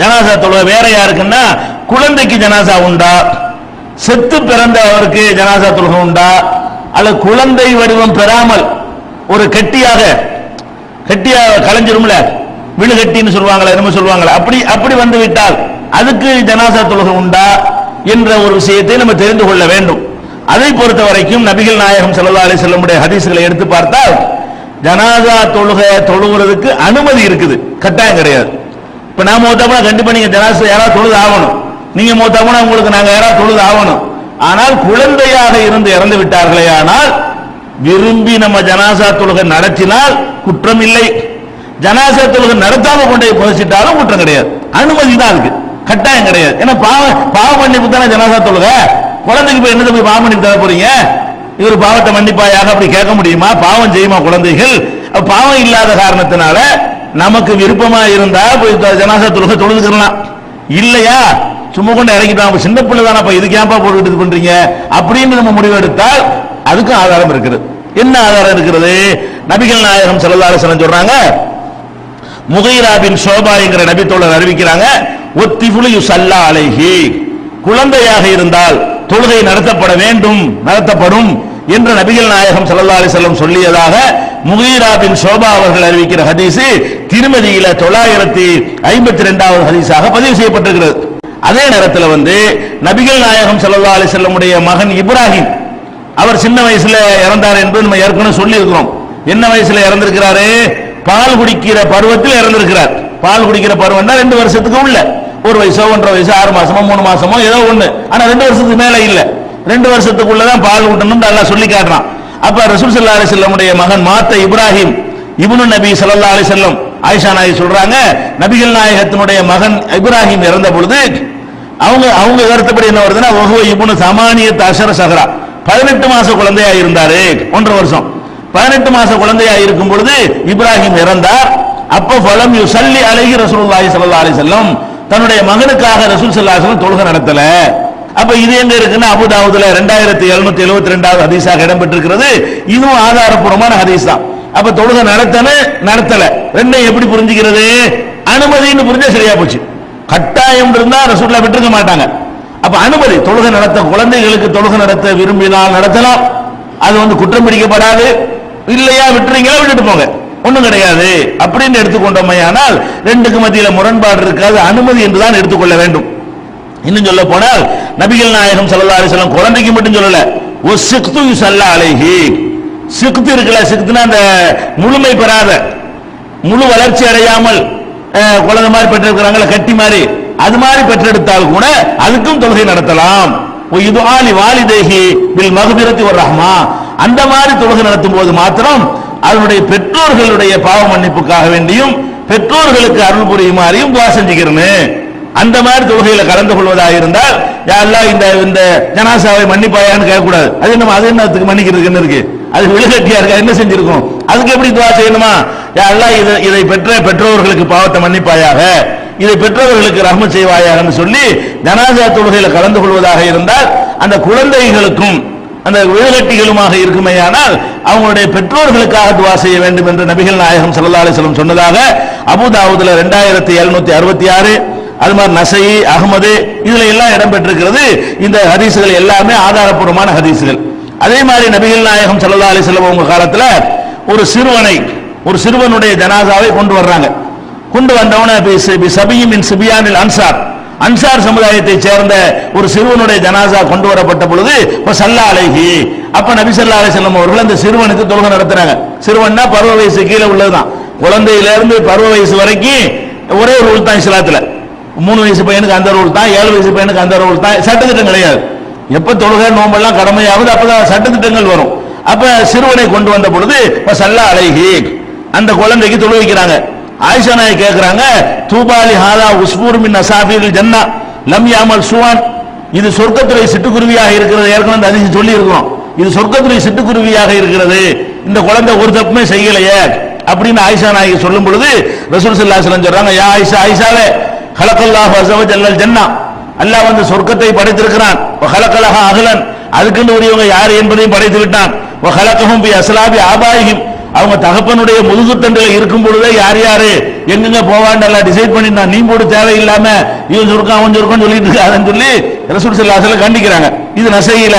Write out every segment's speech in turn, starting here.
ஜனாசா தொழுகை வேற யாருக்குன்னா குழந்தைக்கு ஜனாசா உண்டா? செத்து பிறந்தவருக்கு ஜனாசா தொழுகை உண்டா? அல்ல குழந்தை வடிவம் பெறாமல் ஒரு கெட்டியாக கெட்டியாக கலைஞ்சிரும்ல? விழுகட்டின்னு சொல்லுவாங்களே என்னமோ சொல்லுவாங்களே. அப்படி அப்படி வந்து விட்டால் அதுக்கு ஜனாசா தொழுகை உண்டா என்ற ஒரு விஷயத்தை நம்ம தெரிந்து கொள்ள வேண்டும். அதை பொறுத்த வரைக்கும் நபிகள் நாயகம் ஸல்லல்லாஹு அலைஹி வஸல்லமுடைய எடுத்து பார்த்தால் ஜனாதா தொழுகை தொழுகிறதுக்கு அனுமதி இருக்குது. கட்டாயம் கிடையாது. இப்ப நான் மூத்தா கண்டிப்பா நீங்க ஜனாசா யாராவது தொழுது ஆகணும் நீங்க மூத்தா உங்களுக்கு நாங்க யாராவது தொழுது ஆகணும் ஆனால் குழந்தையாக இருந்து இறந்து விட்டார்களே ஆனால் விரும்பி நம்ம ஜனாசா தொழுகை நடத்தினால் குற்றம் இல்லை. ஜனாசா தொழுகை நடத்தாம கொண்டு போய் புதைச்சிட்டாலும் குற்றம் கிடையாது. அனுமதி தான் இருக்கு கட்டாயம் கிடையாது. ஏன்னா பாவ பாவ மன்னிப்பு தானே ஜனாசா தொழுகை? குழந்தைக்கு போய் என்னது போய் பாவ மன்னிப்பு தர போறீங்க? இவர் பாவத்தை மன்னிப்பாயாக அப்படி கேட்க முடியுமா? பாவம் செய்யுமா குழந்தைகள்? பாவம் இல்லாத காரணத்தினால நமக்கு விருப்பமா இருந்தா போய் ஜனாசா தொழுகை தொழுதுக்கலாம் இல்லையா? சும்மா கொண்டு இறங்கிட்டான். சின்ன பிள்ளை தானே இதுக்கு ஏன்பா போட்டுக்கிட்டு இது பண்றீங்க? அப்படின்னு நம்ம முடிவு எடுத்தால் அதுக்கும் ஆதாரம் இருக்குது. என்ன ஆதாரம் இருக்கிறது? நபிகள் நாயகம் செல்லதாரசனம் சொல்றாங்க முகைராபின் சோபா ஷோபா என்கிற நபித்தோழர் அறிவிக்கிறாங்க ஒத்திஃபுலு சல்லா அலைஹி. குழந்தையாக இருந்தால் தொழுகை நடத்தப்பட வேண்டும் நடத்தப்படும். என்று நபிகள் நாயகம் சல்லா அலைஹி சொல்லியதாக முகீரா பின் சோபா அவர்கள் அறிவிக்கிற ஹதீசு திருமதியில தொள்ளாயிரத்தி ஐம்பத்தி ரெண்டாவது ஹதீஸாக பதிவு செய்யப்பட்டிருக்கிறது. அதே நேரத்தில் வந்து நபிகள் நாயகம் சல்லா அலைஹி வஸல்லமுடைய மகன் இப்ராஹிம் அவர் சின்ன வயசுல இறந்தார் என்று நம்ம ஏற்கனவே சொல்லி இருக்கிறோம் என்ன வயசுல இறந்திருக்கிறாரு? பால் குடிக்கிற பருவத்தில் இறந்திருக்கிறார். பால் குடிக்கிற பருவம்னா ரெண்டு வருஷத்துக்கு உள்ள. ஒரு வயசோ ஒன்றரை வயசோ ஆறு மாசமோ மூணு மாசமோ ஏதோ ஒண்ணு. ஆனா ரெண்டு வருஷத்துக்கு மேல இல்லை. ரெண்டு வருஷத்துக்குள்ளதான் பால் ஊட்டணும் அல்லாஹ் சொல்லி காட்டுறான். அப்ப ரசூல் சல்லா அலி செல்லமுடைய மகன் மாத்த இப்ராஹிம் இபுனு நபி சல்லா அலி செல்லம் ஆயிஷா நாயகி சொல்றாங்க நபிகள் நாயகத்தினுடைய மகன் இப்ராஹிம் இறந்த பொழுது அவங்க அவங்க கருத்துப்படி என்ன வருதுன்னா ஒஹோ இபுனு சமானிய அஷர சஹரா பதினெட்டு மாச குழந்தையா இருந்தாரு ஒன்றரை வருஷம். பதினெட்டு மாச குழந்தையா இருக்கும் பொழுது இப்ராஹிம் இறந்தார். அப்ப பலம் யுசல்லி அலைஹி ரசூலுல்லாஹி சல்லா அலி செல்லம் தன்னுடைய மகனுக்காக ரசூல் சல்லா அலைஹி தொழுகை நடத்தல. அப்ப இது எங்க இருக்குன்னா அபுதாவுதுல ரெண்டாயிரத்தி எழுநூத்தி எழுபத்தி ரெண்டாவது ஹதீஸாக இடம்பெற்றிருக்கிறது. இதுவும் ஆதாரப்பூர்வமான ஹதீஸ் தான் அப்ப தொழுகை நடத்தன நடத்தல. ரெண்டையும் எப்படி புரிஞ்சுக்கிறது? அனுமதின்னு புரிஞ்சா சரியா போச்சு. கட்டாயம் இருந்தா ரசூல்லா விட்டுருக்க மாட்டாங்க. அப்ப அனுமதி தொழுகை நடத்த குழந்தைகளுக்கு தொழுகை நடத்த விரும்பினால் நடத்தலாம். அது வந்து குற்றம் பிடிக்கப்படாது. இல்லையா விட்டுறீங்களா விட்டுட்டு போங்க. ஒன்றும் கிடையாது. அப்படின்னு எடுத்துக்கொண்டோமையானால் ரெண்டுக்கு மத்தியில் முரண்பாடு இருக்காது. அனுமதி என்றுதான் எடுத்துக்கொள்ள வேண்டும். இன்னும் சொல்ல போனால் நபிகள் நாயகம் சல்லா அலைஹி குழந்தைக்கு மட்டும் சொல்லல. ஓ சிக்து சல்லா அலைஹி. சிக்து இருக்கல சிக்துனா அந்த முழுமை பெறாத முழு வளர்ச்சி அடையாமல் குழந்தை மாதிரி பெற்றிருக்கிறாங்களே கட்டி மாதிரி அது மாதிரி பெற்றெடுத்தால் கூட அதுக்கும் தொழுகை நடத்தலாம். இது ஆலி வாலிதேகி பில் மகுதிரத்தி ஒரு ரஹ்மா. அந்த மாதிரி தொழுகை நடத்தும் போது மாத்திரம் அதனுடைய பெற்றோர்களுடைய பாவ மன்னிப்புக்காக வேண்டியும் பெற்றோர்களுக்கு அருள் புரியுமாறியும் துவா செஞ்சுக்கிறேன்னு. அந்த மாதிரி தொழுகையில கலந்து கொள்வதாக இருந்தால் யாரெல்லாம் இந்த இந்த ஜனாசாவை மன்னிப்பாயான்னு கேட்கக்கூடாது. அது என்ன அது என்னத்துக்கு மன்னிக்கிறதுக்கு என்ன இருக்கு? அது விழுகட்டியா இருக்கா? என்ன செஞ்சிருக்கும்? அதுக்கு எப்படி துவா செய்யணுமா? யாரெல்லாம் இதை இதை பெற்ற பெற்றோர்களுக்கு பாவத்தை மன்னிப்பாயாக இதை பெற்றோர்களுக்கு ரஹ்மத் செய்வாயாகன்னு சொல்லி ஜனாசா தொழுகையில கலந்து கொள்வதாக இருந்தால் அந்த குழந்தைகளுக்கும் அந்த விழுகட்டிகளுமாக இருக்குமேயானால் அவங்களுடைய பெற்றோர்களுக்காக துவா செய்ய வேண்டும் என்று நபிகள் நாயகம் சல்லா அலிஸ்லம் சொன்னதாக அபுதாவுதுல ரெண்டாயிரத்தி எழுநூத்தி அறுபத்தி ஆறு அது மாதிரி நசை அகமது இதுல எல்லாம் இடம்பெற்றிருக்கிறது இந்த ஹதீசுகள் எல்லாமே ஆதாரப்பூர்வமான ஹதீசுகள். அதே மாதிரி நபிகள் நாயகம் சல்லா அலி செல்லம் உங்க காலத்துல ஒரு சிறுவனை ஒரு சிறுவனுடைய ஜனாசாவை கொண்டு வர்றாங்க. கொண்டு வந்தவன சபியும் சிபியானில் அன்சார். அன்சார் சமுதாயத்தை சேர்ந்த ஒரு சிறுவனுடைய ஜனாசா கொண்டு வரப்பட்ட பொழுது இப்ப சல்லா அலைஹி. அப்ப நபி சல்லா அலைஹி செல்லம் அவர்கள் அந்த சிறுவனுக்கு தொழுகை நடத்துறாங்க. சிறுவன்னா பருவ வயசு கீழே உள்ளதுதான். குழந்தையில இருந்து பருவ வயசு வரைக்கும் ஒரே ரூல் தான் இஸ்லாத்துல. மூணு வயசு பையனுக்கு அந்த ரூல் தான் ஏழு வயசு பையனுக்கு அந்த ரூல் தான். சட்டத்திட்டம் கிடையாது. எப்ப தொழுகை நோம்பெல்லாம் கடமையாகுது அப்பதான் சட்டத்திட்டங்கள் வரும். அப்ப சிறுவனை கொண்டு வந்த பொழுது சல்லா அழகி அந்த குழந்தைக்கு தொழு வைக்கிறாங்க. ஆயிஷா நாய் கேட்கிறாங்க தூபாலி ஹாலா உஸ்பூர் மின் அசாபில் ஜன்னா லம் யாமல் சுவான். இது சொர்க்கத்துறை சிட்டுக்குருவியாக இருக்கிறது. ஏற்கனவே அந்த அதிசயம் சொல்லி இருக்கிறோம் இது சொர்க்கத்துறை சிட்டுக்குருவியாக இருக்கிறது. இந்த குழந்தை ஒரு தப்புமே செய்யலையே அப்படின்னு ஆயிஷா நாயகி சொல்லும் பொழுது ரசூல் ஸல்லல்லாஹு சொல்றாங்க யா ஆயிஷா ஆயிஷாவே ஹலக்கல்லாஹு அஸ்ஸ ஜன்னா. அல்லாஹ் வந்து சொர்க்கத்தை படைத்திருக்கிறான். வ ஹலக்கலஹா அகலன் அதுக்குன்னு உரியவங்க யார் என்பதையும் படைத்து விட்டான். வ ஹலக்கஹும் பி அஸ்லாபி ஆபாயிஹிம். அவங்க தகப்பனுடைய முதுகுத்தண்டில இருக்கும் பொழுதே யார் யாரு? எங்கெங்க போவான்னு எல்லாம் டிசைட் பண்ணிருந்தான் நீ போட்டு தேவையில்லாம இவன் சுருக்கம் அவன் சுருக்கம் சொல்லிட்டு இருக்காதுன்னு சொல்லி ரசூல் சல்லாஹ் கண்டிக்கிறாங்க. இது நசையில.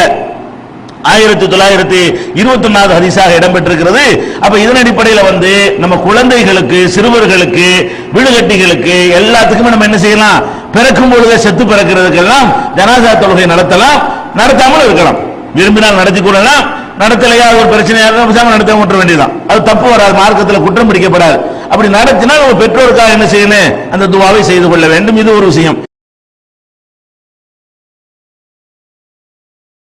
ஆயிரத்தி தொள்ளாயிரத்தி இருபத்தி ஒன்னாவது ஹதீஸாக இடம்பெற்றிருக்கிறது. அப்ப இதன் அடிப்படையில் வந்து நம்ம குழந்தைகளுக்கு சிறுவர்களுக்கு வீடுகட்டிகளுக்கு எல்லாத்துக்குமே நம்ம என்ன செய்யலாம்? பிறக்கும் பொழுதே செத்து பிறக்கிறதுக்கெல்லாம் ஜனாதா தொழுகை நடத்தலாம் நடத்தாமல் இருக்கலாம். விரும்பினால் நடத்தி கொள்ளலாம் நடத்தலையா ஒரு பிரச்சனையாக நடத்த விட்டுற வேண்டியதுதான். அது தப்பு வராது மார்க்கத்தில் குற்றம் பிடிக்கப்படாது. அப்படி நடத்தினால் நம்ம பெற்றோருக்காக என்ன செய்யணும்? அந்த துவாவை செய்து கொள்ள வேண்டும். இது ஒரு விஷயம்.